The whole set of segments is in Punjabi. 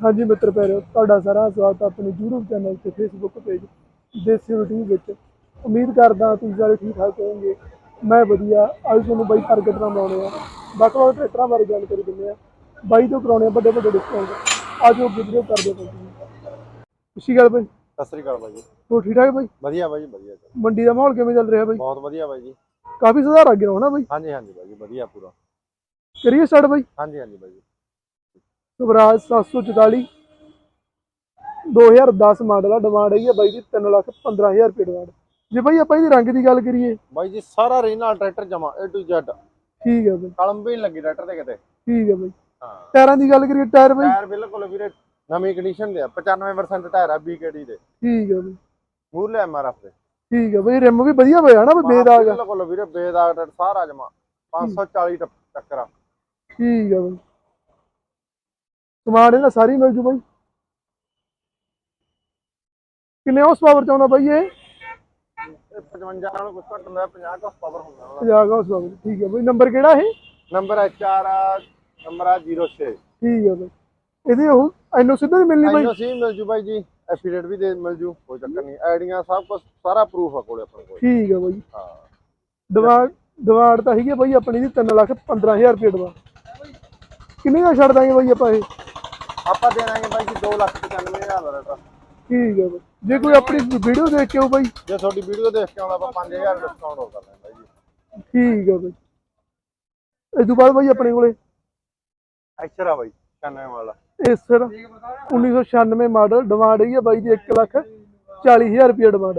ਹਾਂਜੀ ਮਿੱਤਰ ਪਿਆਰਿਓ ਤੁਹਾਡਾ ਸਾਰਾ ਸਵਾਗਤ ਹੈ ਆਪਣੇ YouTube ਚੈਨਲ ਤੇ Facebook ਪੇਜ ਦੇਸੀ ਰੂਟੀਨ ਵਿੱਚ। ਉਮੀਦ ਕਰਦਾ ਤੁਸੀਂ ਸਾਰੇ ਠੀਕ ਠਾਕ ਹੋਵੋਗੇ। ਮੈਂ ਵਧੀਆ ਅੱਜ ਤੁਹਾਨੂੰ ਬਾਈ ਪ੍ਰਗਟ ਨਾਲ ਬਣਾਉਣੇ ਆ। ਵੱਖ ਵੱਖ ਟਰੈਕਟਰਾਂ ਬਾਰੇ ਜਾਣਕਾਰੀ ਦਿੰਦੇ ਆ। ਬਾਈ ਤੋਂ ਕਰਾਉਣੇ ਆ ਵੱਡੇ ਵੱਡੇ ਡਿਸਕਾਊਂਟ ਅੱਜ ਉਹ ਵੀਡੀਓ ਕਰਦੇ ਪਏ ਖੁਸ਼ੀ ਗੱਲ ਬਾਈ। ਸਤਿ ਸ੍ਰੀ ਅਕਾਲ ਬਾਈ ਹੋਰ ਠੀਕ ਠਾਕ ਬਾਈ? ਵਧੀਆ ਬਾਈ ਵਧੀਆ। ਮੰਡੀ ਦਾ ਮਾਹੌਲ ਕਿਵੇਂ ਚੱਲ ਰਿਹਾ ਬਾਈ? ਬਹੁਤ ਵਧੀਆ ਬਾਈ ਜੀ। ਕਾਫੀ ਸੁਧਾਰ ਆ ਗਿਆ ਹੋਣਾ ਬਾਈ? ਹਾਂਜੀ ਹਾਂਜੀ ਬਾਈ ਵਧੀਆ ਪੂਰਾ। ਕਰੀਏ ਸਟਾਰਟ ਬਾਈ? ਹਾਂਜੀ ਹਾਂਜੀ ਬਾਈ ਸਵਰਾਜ 744 2010 ਮਾਡਲ ਆ ਡਿਮਾਂਡ ਆ ਬਾਈ ਦੀ 3 ਲੱਖ 15000 ਰੁਪਏ ਡਿਮਾਂਡ ਜੇ ਬਾਈ ਆਪਾਂ ਇਹਦੀ ਰੰਗ ਦੀ ਗੱਲ ਕਰੀਏ। ਬਾਈ ਜੀ ਸਾਰਾ ਰੀਨਾਲ ਟਰੈਕਟਰ ਜਮਾ A to Z ਠੀਕ ਹੈ ਬਾਈ। ਕਲਮ ਵੀ ਨੀ ਲੱਗੀ ਟਰੈਕਟਰ ਤੇ ਕਿਤੇ। ਠੀਕ ਹੈ ਬਾਈ। ਹਾਂ। ਟਾਇਰਾਂ ਦੀ ਗੱਲ ਕਰੀਏ ਟਾਇਰ ਬਾਈ। ਟਾਇਰ ਬਿਲਕੁਲ ਵੀਰੇ ਨਵੀਂ ਕੰਡੀਸ਼ਨ ਦੇ ਆ 95% ਟਾਇਰ ਆ BKD ਦੇ। ਠੀਕ ਹੈ ਬਾਈ। ਮੂਰਲੇ ਐਮਆਰਐਫ ਦੇ। ਠੀਕ ਹੈ ਬਾਈ ਰਿਮ ਵੀ ਵਧੀਆ ਪਿਆ ਨਾ ਬਾਈ ਬੇਦਾਗ ਆ। ਬਿਲਕੁਲ ਵੀਰੇ ਬੇਦਾਗ ਟਰੈਕਟਰ ਸਾਰਾ ਜਮਾ। 540 ਟੱਪ- ਟੱਕਰ ਠੀਕ ਹੈ ਬਾਈ। ਸਮਾਨ ਇਹਦਾ ਸਾਰੀ ਮਿਲ ਜੂ ਬਾਈ। ਕਿੰਨੇ ਹਾਰਸ ਪਾਵਰ ਚਾਹੁੰਦਾ ਬਾਈ ਇਹ? ਇਹ 55 ਨਾਲੋਂ ਕੁਝ ਘੱਟ ਹੁੰਦਾ 50 ਕਾ ਪਾਵਰ ਹੁੰਦਾ ਉਹਦਾ। 50 ਹਾਰਸ ਪਾਵਰ ਠੀਕ ਹੈ ਬਾਈ। ਨੰਬਰ ਕਿਹੜਾ ਇਹ? ਨੰਬਰ ਹੈ 4 ਨੰਬਰ ਹੈ 06 ਠੀਕ ਹੈ ਬਾਈ। ਇਹਦੇ ਉਹ ਐਨਓ ਸਿੱਧਾ ਨਹੀਂ ਮਿਲਣੀ ਬਾਈ। ਐਨਓ ਸੀ ਮਿਲ ਜੂ ਬਾਈ ਜੀ। ਐਫੀਡੇਟ ਵੀ ਦੇ ਮਿਲ ਜੂ ਕੋਈ ਚੱਕਰ ਨਹੀਂ। ਆਈਡੀਆਂ ਸਭ ਕੁਝ ਸਾਰਾ ਪ੍ਰੂਫ ਆ ਕੋਲੇ ਆਪਣੇ ਕੋਲ। ਠੀਕ ਹੈ ਬਾਈ। ਹਾਂ। ਡਿਮਾਂਡ ਡਿਮਾਂਡ ਤਾਂ ਹੈਗੀ ਬਾਈ ਆਪਣੀ ਦੀ 3 ਲੱਖ 15000 ਰੁਪਏ ਡਿਮਾਂਡ ਕਿੰਨੇ ਦਾ ਛੱਡ ਦਾਂਗੇ ਬਾਈ ਆਪਾਂ ਇਹ? ਆਪਾਂ ਦੇਣਾਗੇ ਬਾਈ ਜੀ 295000 ਦਾ ਰੇਟ। ਠੀਕ ਹੈ ਬਾਈ। ਜੇ ਕੋਈ ਆਪਣੀ ਵੀਡੀਓ ਦੇਖ ਕੇ ਆਓ ਬਾਈ। ਜੇ ਤੁਹਾਡੀ ਵੀਡੀਓ ਦੇਖ ਕੇ ਆਉਂਦਾ ਆਪਾਂ 5000 ਡਿਸਕਾਊਂਟ ਹੋ ਕਰ ਲੈਂਦਾ ਜੀ। ਠੀਕ ਹੈ ਬਾਈ। ਇਸ ਤੋਂ ਬਾਅਦ ਬਾਈ ਆਪਣੇ ਕੋਲੇ ਐਕਸਰਾ ਬਾਈ 96 ਵਾਲਾ। ਏਸਰ 1996 ਮਾਡਲ ਡਿਮਾਂਡ ਆ ਬਾਈ ਦੀ 1 ਲੱਖ 40000 ਰੁਪਏ ਡਿਮਾਂਡ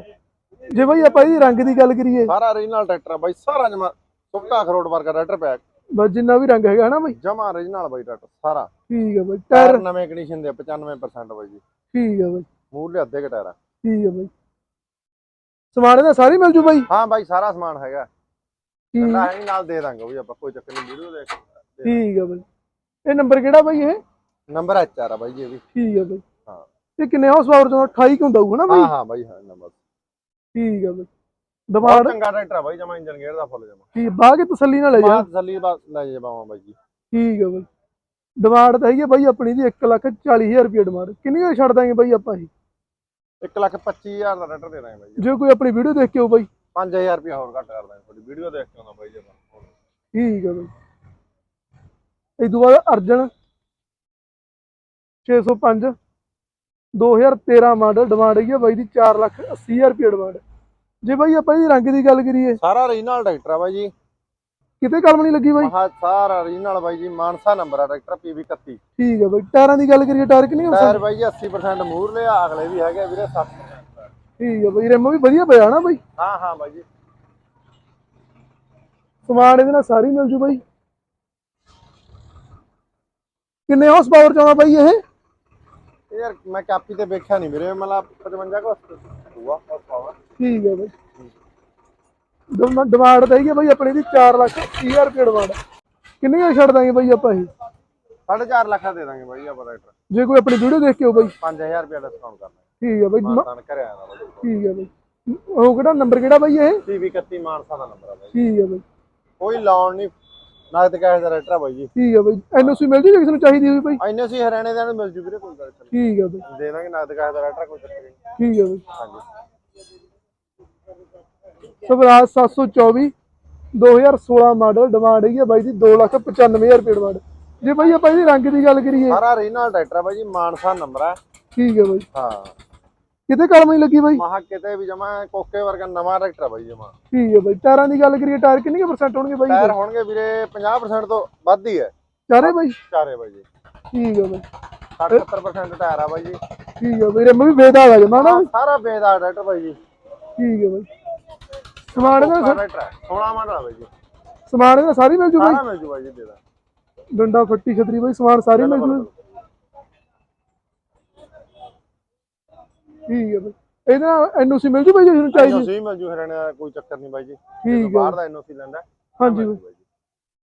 ਜੇ ਬਾਈ ਆਪਾਂ ਇਹਦੀ ਰੰਗ ਦੀ ਗੱਲ ਕਰੀਏ। ਸਾਰਾ ਰੀਜਨਲ ਟਰੈਕਟਰ ਆ ਬਾਈ ਸਾਰਾ ਜਮਾ ਸੁੱਕਾ ਖਰੋਟ ਵਰਗਾ ਟਰੈਕਟਰ ਪਿਆ ਬਸ ਜਿੰਨਾ ਵੀ ਰੰਗ ਹੈਗਾ ਨਾ ਬਾਈ। ਜਮਾ ਰੀਜਨਲ ਬਾਈ ਟਰੈਕਟਰ ਸਾਰਾ। ਠੀਕ ਹੈ ਬਾਈ ਟਾਇਰ ਟਾਇਰ ਨਵੇਂ ਕੰਡੀਸ਼ਨ ਦੇ 95% ਬਾਈ ਜੀ। ਠੀਕ ਹੈ ਬਾਈ। ਮੂਰਲੇ ਅੱਧੇ ਕ ਟਾਇਰ ਆ ਠੀਕ ਹੈ ਬਾਈ। ਸਮਾਨ ਇਹਦਾ ਸਾਰੀ ਮਿਲ ਜੂ ਬਾਈ? ਹਾਂ ਬਾਈ ਸਾਰਾ ਸਮਾਨ ਹੈਗਾ। ਠੀਕ। ਕੰਡਾ ਹੈ ਨੀ, ਨਾਲ ਦੇ ਦਾਂਗੇ ਉਹ ਵੀ ਆਪਾਂ ਕੋਈ ਚੱਕਰ ਨਹੀਂ ਵੀਡੀਓ ਦੇਖ ਠੀਕ ਹੈ ਬਾਈ। ਇਹ ਨੰਬਰ ਕਿਹੜਾ ਬਾਈ ਇਹ? ਨੰਬਰ ਐਚ ਆ ਬਾਈ ਜੀ ਇਹ ਵੀ। ਠੀਕ ਹੈ ਬਾਈ। ਹਾਂ। ਇਹ ਕਿੰਨੇ ਹਾਰਸ ਪਾਵਰ ਤੋਂ 28 ਕਿਉਂ ਦਊਗਾ ਨਾ ਬਾਈ? ਹਾਂ ਹਾਂ ਬਾਈ ਹਾਂ ਨੰਬਰ। ਠੀਕ ਹੈ ਬਾਈ। ਬਹੁਤ ਡਿਮਾਂਡ ਚੰਗਾ ਟਰੈਕਟਰ ਆ ਬਾਈ ਜਮਾ ਇੰਜਨ ਗੇਅਰ ਦਾ ਫੁੱਲ ਜਮਾ। ਠੀਕ ਬਾਹ ਕੇ ਤਸੱਲੀ ਨਾਲ ਲੈ ਜਾ। ਬਾਤ ਤਸੱਲੀ ਬਾਤ ਲੈ ਜੇ ਬਾਵਾ ਬਾਈ ਜੀ। ਠੀਕ ਹੈ ਬਾਈ। ਡਿਮਾਂਡ ਤਾਂ ਹੈਗੀ ਆ ਬਾਈ ਆਪਣੀ ਦੀ 1 ਲੱਖ 40000 ਰੁਪਏ ਡਿਮਾਂਡ। ਕਿੰਨੀ ਦਾ ਛੱਡ ਦਾਂਗੇ ਬਾਈ ਆਪਾਂ ਇਹ? 1 ਲੱਖ 25000 ਦਾ ਟਰੈਕਟਰ ਦੇ ਦਾਂਗੇ ਬਾਈ ਜੀ। ਕੋਈ ਆਪਣੀ ਵੀਡੀਓ ਦੇਖ ਕੇ ਆਓ ਬਾਈ। 5000 ਰੁਪਏ ਹੋਰ ਘੱਟ ਕਰ ਦਾਂਗੇ ਤੁਹਾਡੀ ਵੀਡੀਓ ਦੇਖ ਕੇ ਆਉਂਦਾ ਬਾਈ ਜੀ ਆਪਾਂ। ਠੀਕ ਹੈ ਬਾਈ। ਇਸ ਤੋਂ ਬਾਅਦ ਅਰਜਨ 605 2013 ਮਾਡਲ ਡਿਮਾਂਡ ਹੈਗੀ ਆ ਬਾਈ ਦੀ 4 ਲੱਖ 80000 ਰੁਪਏ ਡਿਮਾਂਡ। ਜੇ ਬਾਈ ਆਪਾਂ ਇਹਦੀ ਰੰਗ ਦੀ ਗੱਲ ਕਰੀਏ। ਸਾਰਾ ਰੀਜਨਲ ਟਰੈਕਟਰ ਆ ਬਾਈ ਜੀ। ਕਿਤੇ ਕਲਮ ਨਹੀਂ ਲੱਗੀ ਬਾਈ? ਮਹਾ ਸਾਰਾ ਰੀਜਨਲ ਬਾਈ ਜੀ ਮਾਨਸਾ ਨੰਬਰ ਆ ਟਰੈਕਟਰ PV 31 ਠੀਕ ਹੈ ਬਾਈ ਟਾਇਰਾਂ ਦੀ ਗੱਲ ਕਰੀਏ ਟਾਇਰ ਕਿੰਨੀ ਹੋ ਟਾਇਰ ਬਾਈ ਜੀ 80% ਮੂਰਲੇ ਆ ਅਗਲੇ ਵੀ ਹੈਗੇ ਵੀਰੇ 60% ਠੀਕ ਹੈ ਬਾਈ ਰਿਮ ਵੀ ਵਧੀਆ ਪਿਆ ਨਾ ਬਾਈ? ਹਾਂ ਹਾਂ ਬਾਈ ਜੀ। ਸਮਾਨ ਇਹਦੇ ਨਾਲ ਸਾਰੀ ਮਿਲ ਜੂ ਬਾਈ। ਕਿੰਨੇ ਹਾਰਸ ਪਾਵਰ ਚਾਹੁੰਦਾ ਬਾਈ ਇਹ? ਯਾਰ ਮੈਂ ਕਾਪੀ ਤੇ ਵੇਖਿਆ ਨਹੀਂ ਵੀਰੇ ਮਤਲਬ 55 ਕੋ ਹੁਆ ਪਾਵਰ ਠੀਕ ਹੈ ਬਾਈ। ਡਿਮਾਂਡ ਤਾਂ ਹੈਗੀ ਆ ਬਾਈ ਆਪਣੀ ਦੀ 4 ਲੱਖ 30000 ਰੁਪਏ ਡਿਮਾਂਡ ਕਿੰਨੇ ਦਾ ਛੱਡ ਦਾਂਗੇ ਬਾਈ ਆਪਾਂ ਇਹ? 4.5 ਲੱਖ ਦਾ ਦੇ ਦਾਂਗੇ ਬਾਈ ਆਪਾਂ ਟਰੈਕਟਰ ਜੇ ਕੋਈ ਆਪਣੀ ਵੀਡੀਓ ਦੇਖ ਕੇ ਆਓ ਬਾਈ। 5000 ਰੁਪਏ ਡਿਸਕਾਊਂਟ ਕਰਨਾ। ਠੀਕ ਹੈ ਬਾਈ ਮਾਨਸਾ ਕਰਿਆ ਆਇਆ ਬਾਈ। ਠੀਕ ਹੈ ਬਾਈ। ਉਹ ਕਿਹੜਾ ਨੰਬਰ ਕਿਹੜਾ ਬਾਈ ਇਹ? PV 31 ਮਾਨਸਾ ਦਾ ਨੰਬਰ ਆ ਬਾਈ। ਠੀਕ ਹੈ ਬਾਈ। ਕੋਈ ਲਾਉਣ ਨਹੀਂ ਨਗਦ ਕੈਸ਼ ਦਾ ਟਰੈਕਟਰ ਆ ਬਾਈ ਜੀ। ਠੀਕ ਹੈ ਬਾਈ। ਐਨਓਸੀ ਮਿਲ ਜੂ ਜੇ ਕਿਸੇ ਨੂੰ ਚਾਹੀਦੀ ਹੋਈ ਬਾਈ? ਐਨੇ ਸੀ ਹਰਿਆਣੇ ਦੇ ਨੂੰ ਮਿਲ ਜੂ ਵੀਰੇ ਕੋਈ ਗੱਲ ਨਹੀਂ ਠੀਕ ਹੈ ਬਾਈ। ਦੇ ਦਾਂਗੇ ਨਗਦ ਕੈਸ਼ ਦਾ ਟਰੈਕਟਰ ਕੋਈ ਚੱਕਰ ਨਹੀਂ ਠੀਕ ਹੈ ਬਾਈ। ਹਾਂਜੀ। ਸਵਰਾਜ 724 2016 ਮਾਡਲ ਡਿਮਾਂਡ ਹੈਗੀ ਆ ਬਾਈ ਦੀ 295000 ਰੁਪਏ ਡਿਮਾਂਡ ਜੇ ਬਾਈ ਆਪਾਂ ਇਹਦੀ ਰੰਗ ਦੀ ਗੱਲ ਕਰੀਏ। ਸਾਰਾ ਰੀਜਨਲ ਟਰੈਕਟਰ ਆ ਬਾਈ ਜੀ ਮਾਨਸਾ ਨੰਬਰ ਆ। ਠੀਕ ਹੈ ਬਾਈ। ਹਾਂ। ਕਿਤੇ ਕਲਮ ਨਹੀਂ ਲੱਗੀ ਬਾਈ? ਮਹਾ ਕਿਤੇ ਵੀ ਜਮਾ ਕੋਕੇ ਵਰਗਾ ਨਵਾਂ ਟਰੈਕਟਰ ਆ ਬਾਈ ਜਮਾ। ਠੀਕ ਹੈ ਬਾਈ। ਟਾਇਰਾਂ ਦੀ ਗੱਲ ਕਰੀਏ ਟਾਇਰ ਕਿੰਨੇ ਪਰਸੈਂਟ ਹੋਣਗੇ ਬਾਈ ਟਾਇਰ ਹੋਣਗੇ ਵੀਰੇ 50% ਤੋਂ ਵੱਧ ਹੀ ਹੈ। ਚਾਰੇ ਬਾਈ? ਚਾਰੇ ਬਾਈ ਜੀ। ਠੀਕ ਹੈ ਬਾਈ। 60 70% ਟਾਇਰ ਆ ਬਾਈ ਜੀ। ਠੀਕ ਹੈ ਬਾਈ। ਰਿਮ ਵੀ ਬੇਦਾ ਆ ਜਮਾ ਨਾ। ਸਾਰਾ ਬੇਦਾਰ ਟਰੈਕਟਰ ਬਾਈ ਜੀ। ਠੀਕ ਹੈ ਬਾਈ। ਸਮਾਨ ਇਹਦਾ ਸਾਰਾ? ਟਰੈਕਟਰ ਹੈ 16 ਮਾਡਲ ਆ ਬਾਈ ਜੀ। ਸਮਾਨ ਇਹਦਾ ਸਾਰੀ ਮਿਲ ਜੂ ਬਾਈ ਸਾਰਾ ਮਿਲ ਜੂ ਬਾਈ ਜੀ ਦੇ ਦਾ ਡੰਡਾ ਫੱਟੀ ਛਤਰੀ ਬਾਈ ਸਮਾਨ ਸਾਰੀ ਮਿਲ ਜੂ ਠੀਕ ਹੈ ਬਾਈ। ਇਹਦਾ ਐਨਓਸੀ ਮਿਲ ਜੂ ਬਾਈ ਜੇ ਤੁਹਾਨੂੰ ਚਾਹੀਦੀ ਐਨਓਸੀ ਮਿਲ ਜੂ ਹਰਿਆਣੇ ਦਾ ਕੋਈ ਚੱਕਰ ਨਹੀਂ ਬਾਈ ਜੀ। ਠੀਕ ਹੈ ਬਾਹਰ ਦਾ ਐਨਓਸੀ ਲੈਂਦਾ ਹਾਂਜੀ ਬਾਈ।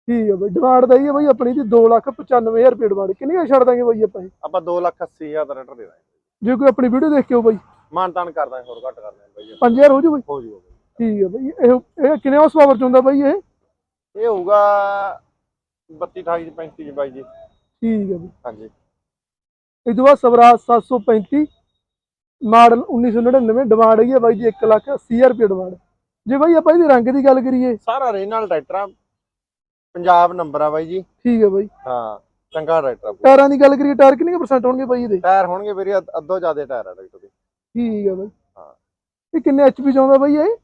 ਠੀਕ ਹੈ ਬਾਈ। ਡਿਮਾਂਡ ਤਾਂ ਇਹ ਹੈ ਬਾਈ ਆਪਣੀ ਦੀ 295000 ਰੁਪਏ ਡਿਮਾਂਡ। ਕਿੰਨੀਆਂ ਛੱਡ ਦਾਂਗੇ ਬਾਈ ਆਪਾਂ ਇਹ? ਆਪਾਂ 2 ਲੱਖ 80 ਹਜ਼ਾਰ ਦਾ ਟਰੈਕਟਰ ਦੇ ਦਾਂਗੇ। ਜੇ ਕੋਈ ਆਪਣੀ ਵੀਡੀਓ ਦੇਖ ਕੇ ਆਓ ਬਾਈ। ਮਾਨ ਤਾਨ ਕਰ ਦਾਂਗੇ ਹੋਰ ਘੱਟ ਕਰ ਦਾਂਗੇ ਬਾਈ ਜੀ। 5000 ਹੋ ਜੂ ਬਾਈ? ਹੋ ਜੂ ਠੀਕ ਹੈ ਬਾਈ? ਇਹ ਇਹ ਕਿੰਨੇ ਹਾਰਸ ਪਾਵਰ ਚ ਹੁੰਦਾ ਬਾਈ ਇਹ? ਇਹ ਹੋਊਗਾ 32 28 35 ਬਾਈ ਜੀ। ਠੀਕ ਹੈ ਬਾਈ। ਹਾਂਜੀ। ਇਹ ਤੋਂ ਬਾਅਦ ਸਵਰਾਜ 735 ਮਾਡਲ 1999 ਡਿਮਾਂਡ ਹੈਗੀ ਹੈ ਬਾਈ ਜੀ 1 ਲੱਖ 80000 ਰੁਪਏ ਡਿਮਾਂਡ ਜੇ ਬਾਈ ਆਪਾਂ ਇਹਦੇ ਰੰਗ ਦੀ ਗੱਲ ਕਰੀਏ। ਸਾਰਾ ਰੀਨਲ ਟਰੈਕਟਰ ਆ। ਪੰਜਾਬ ਨੰਬਰ ਆ ਬਾਈ ਜੀ। ਠੀਕ ਹੈ ਬਾਈ। ਹਾਂ ਚੰਗਾ ਟਰੈਕਟਰ ਆ। ਟਾਇਰਾਂ ਦੀ ਗੱਲ ਕਰੀਏ ਟਾਇਰ ਕਿੰਨੇ ਪਰਸੈਂਟ ਹੋਣਗੇ ਬਾਈ ਇਹਦੇ? ਟਾਇਰ ਹੋਣਗੇ ਵੀਰੇ ਅੱਧ- ਜ਼ਿਆਦੇ ਟਾਇਰ ਆ ਟਰੈਕਟਰ ਦੇ। ਠੀਕ ਹੈ ਬਾਈ। ਹਾਂ। ਇਹ ਕਿੰਨੇ ਐਚਪੀ ਚਾਹੁੰਦਾ ਬਾਈ ਇਹ?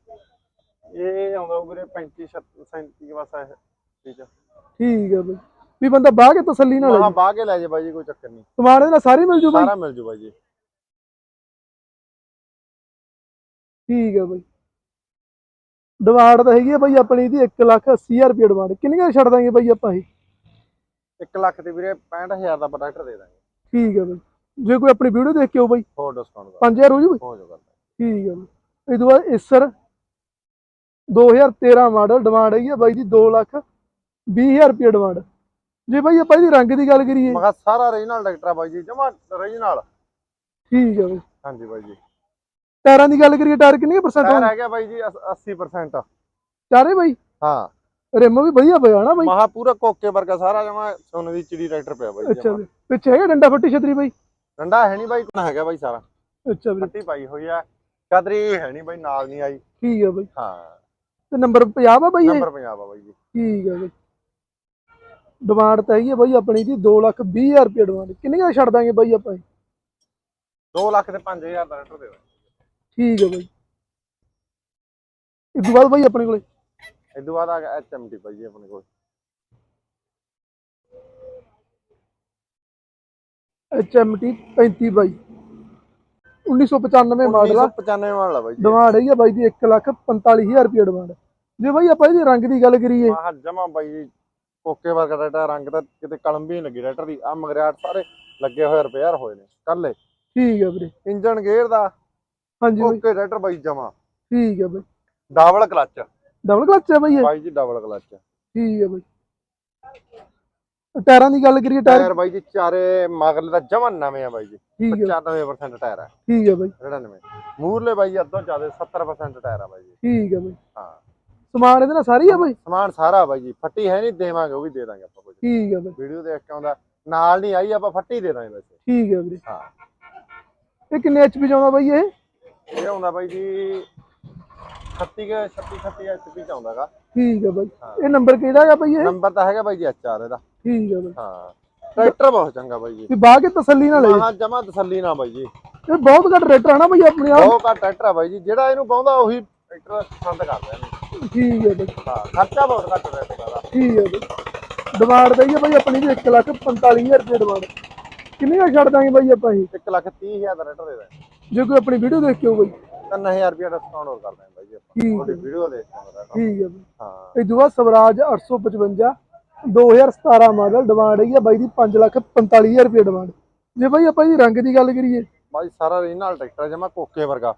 ਇਹ ਆਉਂਦਾ ਵੀਰੇ 35 37 ਬਸ ਹੈ ਠੀਕ ਆ। ਠੀਕ ਹੈ ਬਾਈ। ਵੀ ਬੰਦਾ ਬਾਹ ਕੇ ਤਸੱਲੀ ਨਾਲ ਲੈ ਜੇ। ਬਾਹ ਕੇ ਲੈ ਜਾ ਬਾਈ ਜੀ ਕੋਈ ਚੱਕਰ ਨਹੀਂ। ਸਮਾਨ ਇਹਦੇ ਨਾਲ ਸਾਰੇ ਮਿਲ ਜੂ ਬਾਈ? ਸਾਰਾ ਮਿਲ ਜੂ ਬਾਈ ਜੀ। ਠੀਕ ਹੈ ਬਾਈ। ਡਿਮਾਂਡ ਤਾਂ ਹੈਗੀ ਹੈ ਬਾਈ ਆਪਣੀ ਇਹਦੀ 1 ਲੱਖ 80000 ਰੁਪਏ ਡਿਮਾਂਡ। ਕਿੰਨੀਆਂ ਛੱਡ ਦਾਂਗੇ ਬਾਈ ਆਪਾਂ ਇਹ? 1 ਲੱਖ ਤੇ ਵੀਰੇ 65000 ਦਾ ਟਰੈਕਟਰ ਦੇ ਦਾਂਗੇ। ਠੀਕ ਹੈ ਬਾਈ। ਜੇ ਕੋਈ ਆਪਣੀ ਵੀਡੀਓ ਦੇਖ ਕੇ ਆਓ ਬਾਈ? ਹੋਰ ਡਿਸਕਾਊਂਟ ਕਰ। 5000 ਹੋ ਜੂ ਬਾਈ? ਹੋ ਜਾਊਗਾ ਠੀਕ ਹੈ ਬਾਈ। ਇਹ ਤੋਂ ਬਾਅਦ ਇਸਰ 2013 ਮਾਡਲ ਡਿਮਾਂਡ ਹੈਗੀ ਹੈ ਬਾਈ ਦੀ 2 ਲੱਖ 20000 ਰੁਪਏ ਡਿਮਾਂਡ ਜੇ ਬਾਈ ਆਪਾਂ ਇਹਦੀ ਰੰਗ ਦੀ ਗੱਲ ਕਰੀਏ। ਮੈਂ ਕਿਹਾ ਸਾਰਾ ਰੀਜਨਲ ਟਰੈਕਟਰ ਆ ਬਾਈ ਜੀ ਜਮਾ ਰੀਜਨਲ ਠੀਕ ਹੈ ਬਾਈ। ਹਾਂਜੀ ਬਾਈ ਜੀ। ਟਾਇਰਾਂ ਦੀ ਗੱਲ ਕਰੀਏ ਟਾਇਰ ਕਿੰਨੇ ਪਰਸੈਂਟ ਟਾਇਰ ਹੈਗਾ ਬਾਈ ਜੀ 80% ਚਾਰੇ ਬਾਈ? ਹਾਂ। ਰਿਮ ਵੀ ਵਧੀਆ ਪਿਆ ਨਾ ਬਾਈ। ਮਹਾ ਪੂਰਾ ਕੋਕੇ ਵਰਗਾ ਸਾਰਾ ਜਮਾ ਸੋਨੇ ਦੀ ਚਿੜੀ ਟਰੈਕਟਰ ਪਿਆ ਬਾਈ ਅੱਛਾ ਪਿੱਛੇ ਹੈਗਾ ਡੰਡਾ ਫੱਟੀ ਛਤਰੀ ਬਾਈ? ਡੰਡਾ ਹੈ ਨਹੀਂ ਬਾਈ ਕੋਲ ਹੈਗਾ ਬਾਈ ਸਾਰਾ। ਅੱਛਾ ਵੀਰੇ। ਪੱਟੀ ਪਾਈ ਹੋਈ ਆ। ਕਦਰੀ ਹੈ ਨਹੀਂ ਬਾਈ ਨਾਲ ਨਹੀਂ ਆਈ। ਠੀਕ ਹੈ ਬਾਈ। ਹਾਂ। ਤੇ ਨੰਬਰ 50 ਆ ਬਾਈ ਇਹ? ਨੰਬਰ ਪੰਜਾਬ ਆ ਬਾਈ ਜੀ। ਠੀਕ ਹੈ ਬਾਈ। ਡਿਮਾਂਡ ਤਾਂ ਹੈਗੀ ਹੈ ਬਾਈ ਆਪਣੀ ਦੀ 2 ਲੱਖ 20000 ਰੁਪਏ ਡਿਮਾਂਡ ਕਿੰਨੀਆਂ ਛੱਡ ਦਾਂਗੇ ਬਾਈ ਆਪਾਂ ਇਹ? 2 ਲੱਖ ਤੇ 5000 ਦਾ ਟਰੈਕਟਰ ਦੇ ਠੀਕ ਹੈ ਬਾਈ। ਇਸ ਤੋਂ ਬਾਅਦ ਬਾਈ ਆਪਣੇ ਕੋਲੇ? ਇਸ ਤੋਂ ਬਾਅਦ ਆ ਗਿਆ ਐਚਐਮਟੀ ਬਾਈ ਆਪਣੇ ਕੋਲ। HMT 35 ਬਾਈ। 1995 ਮਾਡਲ ਆ। 1995 ਮਾਡਲ ਆ ਬਾਈ ਜੀ। ਡਿਮਾਂਡ ਹੈਗੀ ਆ ਬਾਈ ਦੀ 1 ਲੱਖ 45000 ਰੁਪਏ ਡਿਮਾਂਡ। ਜੇ ਬਾਈ ਆਪਾਂ ਇਹਦੇ ਰੰਗ ਦੀ ਗੱਲ ਕਰੀਏ। ਆਹ ਜਮਾ ਬਾਈ ਜੀ ਕੋਕੇ ਵਰਗਾ ਟਰੈਕਟਰ ਰੰਗ ਤਾਂ ਕਿਤੇ ਕਲਮ ਵੀ ਨਹੀਂ ਲੱਗੀ ਟਰੈਕਟਰ ਦੀ। ਆ ਮਗਰਿਆਟ ਸਾਰੇ ਲੱਗੇ ਹੋਏ ਰਿਪੇਅਰ ਹੋਏ ਨੇ ਕੱਲੇ ਠੀਕ ਹੈ ਵੀਰੇ। ਇੰਜਨ ਗੇਅਰ ਦਾ। ਹਾਂਜੀ ਬਾਈ। ਟਰੈਕਟਰ ਬਾਈ ਜਮਾ। ਠੀਕ ਹੈ ਬਾਈ। Double clutch. ਡਬਲ ਕਲਚ ਹੈ ਬਾਈ ਇਹ? ਬਾਈ ਜੀ ਡਬਲ ਕਲਚ। ਠੀਕ ਹੈ ਬਾਈ। ਟਾਇਰਾਂ ਦੀ ਗੱਲ ਕਰੀਏ ਟਾਇਰ ਟਾਇਰ ਬਾਈ ਜੀ ਚਾਰੇ ਮਗਰਲੇ ਦਾ ਜਮਾ ਨਵੇਂ ਆ ਬਾਈ ਜੀ। ਠੀਕ ਹੈ 95% ਟਾਇਰ ਆ। ਠੀਕ ਹੈ ਬਾਈ। 99 ਮੂਰਲੇ ਬਾਈ ਜੀ ਅੱਧੋਂ ਜ਼ਿਆਦਾ 70% ਟਾਇਰ ਆ ਬਾਈ ਜੀ। ਠੀਕ ਹੈ ਬਾਈ। ਹਾਂ। ਸਮਾਨ ਇਹਦੇ ਨਾਲ ਸਾਰੀ ਆ ਬਾਈ? ਸਮਾਨ ਸਾਰਾ ਬਾਈ ਜੀ। ਫੱਟੀ ਹੈ ਨਹੀਂ ਦੇਵਾਂਗੇ ਉਹ ਵੀ ਦੇ ਦਾਂਗੇ ਆਪਾਂ ਕੋਈ ਠੀਕ ਹੈ ਬਾਈ। ਵੀਡੀਓ ਦੇਖ ਕੇ ਆਉਂਦਾ ਨਾਲ ਨਹੀਂ ਆਈ ਆਪਾਂ ਫੱਟੀ ਦੇ ਦਾਂਗੇ ਵੈਸੇ। ਠੀਕ ਹੈ ਵੀਰੇ। ਹਾਂ। ਇਹ ਕਿੰਨੇ ਐਚਪੀ ਚਾਹੁੰਦਾ ਬਾਈ ਇਹ? ਇਹ ਆਉਂਦਾ ਬਾਈ ਜੀ 36 ਕੇ 36 36 ਐਚਪੀ ਚ ਆਉਂਦਾਗਾ। ਠੀਕ ਹੈ ਬਾਈ। ਇਹ ਨੰਬਰ ਕਿਹੜਾ ਹੈ ਬਾਈ ਇਹ? ਨੰਬਰ ਤਾਂ ਹੈਗਾ ਬਾਈ ਜੀ ਐਚਆਰ ਇਹਦਾ ਠੀਕ ਹੈ ਬਾਈ। ਹਾਂ ਟਰੈਕਟਰ ਬਹੁਤ ਚੰਗਾ ਬਾਈ ਜੀ। ਵੀ ਬਾਹ ਕੇ ਤਸੱਲੀ ਨਾਲ ਲੈ ਹਾਂ ਜਮਾ ਤਸੱਲੀ ਨਾ ਬਾਈ ਜੀ। ਇਹ ਬਹੁਤ ਘੱਟ ਰੇਟ ਆ ਨਾ ਬਾਈ ਆਪਣੇ ਆਪ। ਬਹੁਤ ਘੱਟ ਟਰੈਕਟਰ ਆ ਬਾਈ ਜੀ ਜਿਹੜਾ ਇਹਨੂੰ ਪਾਉਂਦਾ ਉਹੀ ਟਰੈਕਟਰ ਪਸੰਦ ਕਰਦਾ ਇਹਨੂੰ ਠੀਕ ਹੈ ਬਾਈ। ਹਾਂ ਖਰਚਾ ਬਹੁਤ ਘੱਟ ਟਰੈਕਟਰ ਦਾ ਠੀਕ ਹੈ ਬਾਈ। ਡਿਮਾਂਡ ਦਾ ਹੀ ਹੈ ਬਾਈ ਆਪਣੀ ਦੀ 1 ਲੱਖ 45000 ਰੁਪਏ ਡਿਮਾਂਡ ਕਿੰਨੀ ਕੁ ਛੱਡ ਦਾਂਗੇ ਬਾਈ ਆਪਾਂ ਇਹ? 1 ਲੱਖ 30 ਹਜ਼ਾਰ ਦਾ ਟਰੈਕਟਰ ਦੇ ਦਾਂਗੇ। ਜੇ ਕੋਈ ਆਪਣੀ ਵੀਡੀਓ ਦੇਖ ਕੇ ਆਓ ਬਾਈ। 3000 ਰੁਪਏ ਡਿਸਕਾਊਂਟ ਹੋਰ ਕਰ ਦਾਂਗੇ ਬਾਈ ਜੀ ਆਪਾਂ। ਠੀਕ ਤੁਹਾਡੀ ਹੈ ਵੀਡੀਓ ਦੇਖ ਕੇ ਆਉਂਦਾ ਠੀਕ ਹੈ ਬਾਈ। ਹਾਂ। ਇਹ ਦੁਆ ਸਵਰਾਜ 855 2017 ਮਾਡਲ ਡਿਮਾਂਡ ਹੈਗੀ ਆ ਬਾਈ ਦੀ 5 ਲੱਖ 45000 ਰੁਪਏ ਡਿਮਾਂਡ ਜੇ ਬਾਈ ਆਪਾਂ ਇਹਦੀ ਰੰਗ ਦੀ ਗੱਲ ਕਰੀਏ। ਬਾਈ ਸਾਰਾ ਰੀਜਨਲ ਟਰੈਕਟਰ ਜਮਾ ਕੋਕੇ ਵਰਗਾ।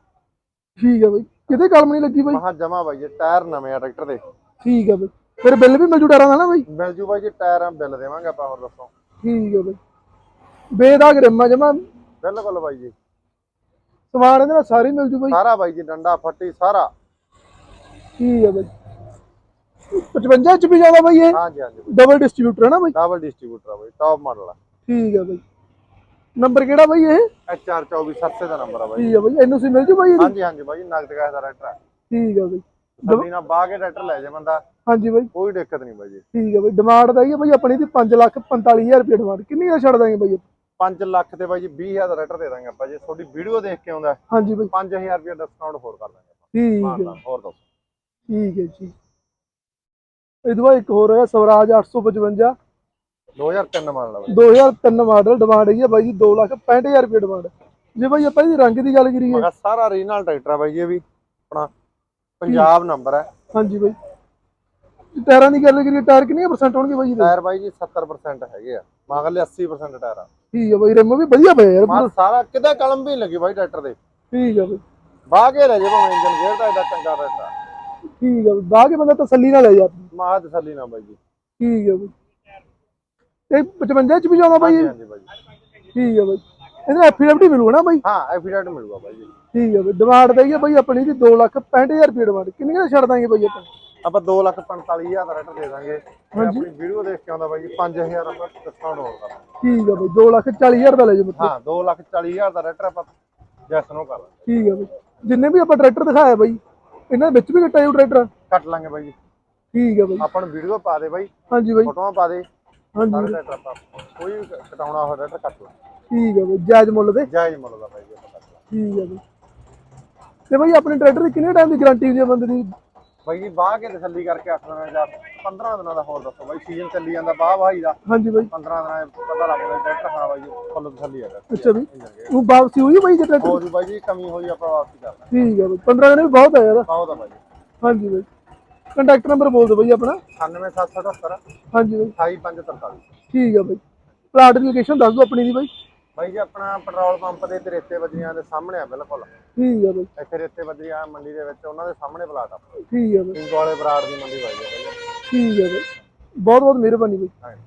ਠੀਕ ਹੈ ਬਾਈ। ਕਿਤੇ ਕਲਮ ਨਹੀਂ ਲੱਗੀ ਬਾਈ? ਮਹਾ ਜਮਾ ਬਾਈ ਜੀ ਟਾਇਰ ਨਵੇਂ ਆ ਟਰੈਕਟਰ ਦੇ। ਠੀਕ ਹੈ ਬਾਈ। ਫਿਰ ਬਿੱਲ ਵੀ ਮਿਲ ਜੂ ਡਾਰਾਂ ਦਾ ਨਾ ਬਾਈ? ਮਿਲ ਜੂ ਬਾਈ ਜੀ ਟਾਇਰ ਬਿੱਲ ਦੇਵਾਂਗੇ ਆਪਾਂ ਹੋਰ ਦੱਸੋ। ਠੀਕ ਹੈ ਬਾਈ। ਬੇਦਾਗ ਰਿਮਾ ਜਮਾ। ਬਿਲਕੁਲ ਬਾਈ ਜੀ। ਸਮਾਨ ਇਹਦੇ ਨਾਲ ਸਾਰੀ ਮਿਲ ਜੂ ਬਾਈ। ਸਾਰਾ ਬਾਈ ਜੀ ਡੰਡਾ ਫੱਟੀ ਸਾਰਾ। ਠੀਕ ਹੈ ਬਾਈ। 55 ਚ ਵੀ ਜ਼ਿਆਦਾ ਬਾਈ ਇਹ? ਹਾਂਜੀ ਹਾਂਜੀ ਡਬਲ ਡਿਸਟ੍ਰੀਬਿਊਟਰ ਹੈ ਨਾ ਬਾਈ? ਡਬਲ ਡਿਸਟ੍ਰੀਬਿਊਟਰ ਆ ਬਾਈ ਟੌਪ ਮਾਡਲ ਆ। ਠੀਕ ਹੈ ਬਾਈ। ਨੰਬਰ ਕਿਹੜਾ ਬਾਈ ਇਹ? HR 24 ਸਰਸੇ ਦਾ ਨੰਬਰ ਆ ਬਾਈ। ਠੀਕ ਹੈ ਬਾਈ ਐਨਓਸੀ ਮਿਲ ਜੂ ਬਾਈ ਇਹਦੀ? ਹਾਂਜੀ ਹਾਂਜੀ ਬਾਈ ਨਗਦ ਗੈਸ ਦਾ ਟਰੈਕਟਰ ਆ। ਠੀਕ ਹੈ ਬਾਈ। ਸੱਦੀ ਨਾਲ ਬਾਹ ਕੇ ਟਰੈਕਟਰ ਲੈ ਜਾ ਬੰਦਾ ਹਾਂਜੀ ਬਾਈ। ਕੋਈ ਦਿੱਕਤ ਨਹੀਂ ਬਾਈ ਜੀ। ਠੀਕ ਹੈ ਬਾਈ ਡਿਮਾਂਡ ਦਾ ਹੀ ਹੈ ਬਾਈ ਆਪਣੀ ਦੀ 5 ਲੱਖ 45000 ਰੁਪਏ ਡਿਮਾਂਡ ਕਿੰਨੀ ਦਾ ਛੱਡ ਦਾਂਗੇ ਬਾਈ 5 ਲੱਖ ਤੇ ਬਾਈ ਜੀ 20000 ਦਾ ਟਰੈਕਟਰ ਦੇ ਦਾਂਗੇ ਆਪਾਂ ਜੇ। ਤੁਹਾਡੀ ਵੀਡੀਓ ਦੇਖ ਕੇ ਆਉਂਦਾ। ਹਾਂਜੀ ਬਾਈ। 5000 ਰੁਪਏ ਡਿਸਕਾਊਂਟ ਹੋਰ ਕਰ ਦਾਂਗੇ ਠੀਕ ਹੈ ਹੋਰ ਦੱਸੋ। ਠੀਕ ਹੈ ਜੀ। ਇਹਦੇ ਬਾਅਦ ਇੱਕ ਹੋਰ ਹੈ ਸਵਰਾਜ 855 2003 ਮਾਡਲ ਆ ਬਾਈ। 2003 ਮਾਡਲ ਡਿਮਾਂਡ ਹੈਗੀ ਹੈ ਬਾਈ ਜੀ 2 ਲੱਖ 65000 ਰੁਪਏ ਡਿਮਾਂਡ ਜੇ ਬਾਈ ਆਪਾਂ ਇਹਦੀ ਰੰਗ ਦੀ ਗੱਲ ਮੈਂ ਕਰੀਏ ਕਿਹਾ ਸਾਰਾ ਰੀਜਨਲ ਟਰੈਕਟਰ ਆ ਬਾਈ ਜੀ ਇਹ ਵੀ ਆਪਣਾ ਪੰਜਾਬ ਨੰਬਰ ਹੈ ਹਾਂਜੀ ਬਾਈ। ਜੇ ਟਾਇਰਾਂ ਦੀ ਗੱਲ ਕਰੀਏ ਟਾਇਰ ਕਿੰਨੇ ਪਰਸੈਂਟ ਹੋਣਗੇ ਬਾਈ ਇਹਦੇ? ਟਾਇਰ ਬਾਈ ਜੀ 70% ਹੈਗੇ ਆ ਮਗਰਲੇ 80% ਟਾਇਰ ਆ। ਠੀਕ ਹੈ ਬਾਈ ਰਿਮ ਵੀ ਵਧੀਆ ਪਿਆ ਯਾਰ। ਮਾ ਸਾਰਾ ਕਿਤੇ ਕਲਮ ਵੀ ਲੱਗੀ ਬਾਈ ਟਰੈਕਟਰ ਦੇ। ਠੀਕ ਹੈ ਬਾਈ। ਕੇ ਲੈ ਜੇ ਭਾਵੇਂ ਇੰਜਨ ਗੇਅਰ ਦਾ ਐਡਾ ਚੰਗਾ ਟਰੈਕਟਰ। ਠੀਕ ਹੈ ਕੇ ਬੰਦਾ ਤਸੱਲੀ ਨਾਲ ਲੈ ਜਾ। ਮਾ ਤਸੱਲੀ ਨਾ ਬਾਈ ਜੀ। ਠੀਕ ਹੈ ਬਾਈ। ਇਹ 55 ਚ ਵੀ ਜਾਣਾ ਬਾਈ ਹਾਂਜੀ ਇਹ? ਹਾਂਜੀ ਬਾਈ। ਜੀ। ਠੀਕ ਹੈ ਬਾਈ। ਇਹਦਾ ਐਫੀਡੈਵਿਟ ਮਿਲੂਗਾ ਨਾ ਬਾਈ? ਹਾਂ ਐਫੀਡੈਟ ਮਿਲੂਗਾ ਬਾਈ ਜੀ। ਠੀਕ ਹੈ ਬਾਈ। ਡਿਮਾਂਡ ਦਾ ਹੀ ਹੈ ਬਾਈ ਆਪਣੀ ਦੀ 2 ਲੱਖ 65000 ਰੁਪਏ ਡਿਮਾਂਡ ਕਿੰਨੀ ਕੁ ਦਾ ਛੱਡ ਦਾਂਗੇ ਬਾਈ ਆਪਾਂ? ਆਪਾਂ 2 ਲੱਖ 45000 ਦਾ ਰੇਟ ਦੇ ਦਾਂਗੇ। ਜੇ ਆਪਣੀ ਵੀਡੀਓ ਦੇਖ ਕੇ ਆਉਂਦਾ ਬਾਈ ਜੀ 5000 ਆਪਾਂ ਡਿਸਕਾਊਂਟ ਹੋਰ ਕਰਾਂਗੇ ਠੀਕ ਆ ਬਈ। 2 ਲੱਖ 40 ਹਜ਼ਾਰ ਦਾ ਲੈ ਜਾਓ ਮਤਲਬ ਹਾਂ 2 ਲੱਖ 40000 ਦਾ ਰੇਟ ਆਪਾਂ ਜੈਸ ਨੂੰ ਕਰ ਲਾਂਗੇ ਠੀਕ ਆ ਬਈ। ਜਿੰਨੇ ਵੀ ਆਪਾਂ ਟਰੈਕਟਰ ਦਿਖਾਇਆ ਬਈ ਇਹਨਾਂ ਵਿੱਚ ਵੀ ਕੱਟਾ ਟਰੈਕਟਰ ਕੱਟ ਲਾਂਗੇ ਬਾਈ ਜੀ। ਠੀਕ ਆ ਬਈ। ਆਪਾਂ ਨੂੰ ਵੀਡੀਓ ਪਾ ਦੇ ਬਾਈ ਹਾਂਜੀ ਬਈ। ਫੋਟੋਆਂ ਪਾ ਦੇ। ਹਾਂਜੀ ਸਾਰੇ ਕੋਈ ਵੀ ਕਟਾਉਣਾ ਹੋਇਆ ਰੇਟ ਕੱਟ ਲਾਂਗੇ ਠੀਕ ਆ ਬਈ ਜਾਇਜ਼ ਮੁੱਲ ਦੇ। ਜਾਇਜ਼ ਮੁੱਲ ਦਾ ਬਾਈ ਜੀ ਆਪਾਂ ਕੱਟ ਲਾਂਗੇ ਠੀਕ ਆ ਬਈ। ਤੇ ਬਈ ਆਪਣੇ ਟਰੈਕਟਰ ਦੀ ਕਿੰਨੇ ਟਾਈਮ ਦੀ ਗਾਰੰਟੀ ਹੁੰਦੀ ਆ ਬੰਦੇ ਦੀ? ਬਾਈ ਜੀ ਬਾਹ ਕੇ ਤਸੱਲੀ ਕਰਕੇ 8 ਦਿਨਾਂ ਜਾਂ 15 ਦਿਨਾਂ ਦਾ ਹੋਰ ਦੱਸੋ ਬਾਈ ਸੀਜ਼ਨ ਚੱਲੀ ਜਾਂਦਾ ਬਾਹ ਬਾਈ ਦਾ। ਹਾਂਜੀ ਬਈ। 15 ਦਿਨਾਂ ਚ ਪਤਾ ਲੱਗ ਜਾਂਦਾ ਟਰੈਕਟਰ ਹਾਂ ਬਾਈ ਜੀ ਫੁੱਲ ਤਸੱਲੀ ਹੈਗਾ। ਅੱਛਾ ਬਈ। ਉਹ ਵਾਪਸੀ ਹੋਈ ਬਈ ਜੇ ਟਰੈਕਟਰ? ਹੋ ਜੂ ਬਾਈ ਜੀ ਕਮੀ ਹੋਈ ਆਪਾਂ ਵਾਪਸ ਕਰ ਲਾਂਗੇ ਠੀਕ ਆ ਬਈ 15 ਦਿਨ ਵੀ ਬਹੁਤ ਆ ਯਾਰ। ਬਹੁਤ ਆ ਬਾਈ ਹਾਂਜੀ ਬਈ। ਕੰਟੈਕਟ ਨੰਬਰ ਬੋਲ ਦਿਓ ਬਈ ਆਪਣਾ। 98778 ਹਾਂਜੀ ਬਈ। 28543 ਠੀਕ ਆ ਬਈ। ਪਲਾਟ ਦੀ ਲੋਕੇਸ਼ਨ ਦੱਸ ਦਿਓ ਆਪਣੀ ਦੀ ਬਈ। ਬਾਈ ਜੀ ਆਪਣਾ ਪੈਟਰੋਲ ਪੰਪ ਦੇ ਤੇ ਰੇਤੇ ਬਜਰੀਆਂ ਦੇ ਸਾਹਮਣੇ ਆ ਬਿਲਕੁਲ। ਠੀਕ ਆ ਬਈ। ਇੱਥੇ ਰੇਤੇ ਬਜਰੀਆਂ ਮੰਡੀ ਦੇ ਵਿੱਚ ਉਹਨਾਂ ਦੇ ਸਾਹਮਣੇ ਪਲਾਟ ਆ। ਠੀਕ ਆ ਬਈ। ਪਿੰਗ ਵਾਲੇ ਬਰਾੜ ਦੀ ਮੰਡੀ ਬਾਈ ਠੀਕ ਆ ਬਈ। ਬਹੁਤ ਬਹੁਤ ਮਿਹਰਬਾਨੀ ਬਈ। ਹਾਂਜੀ।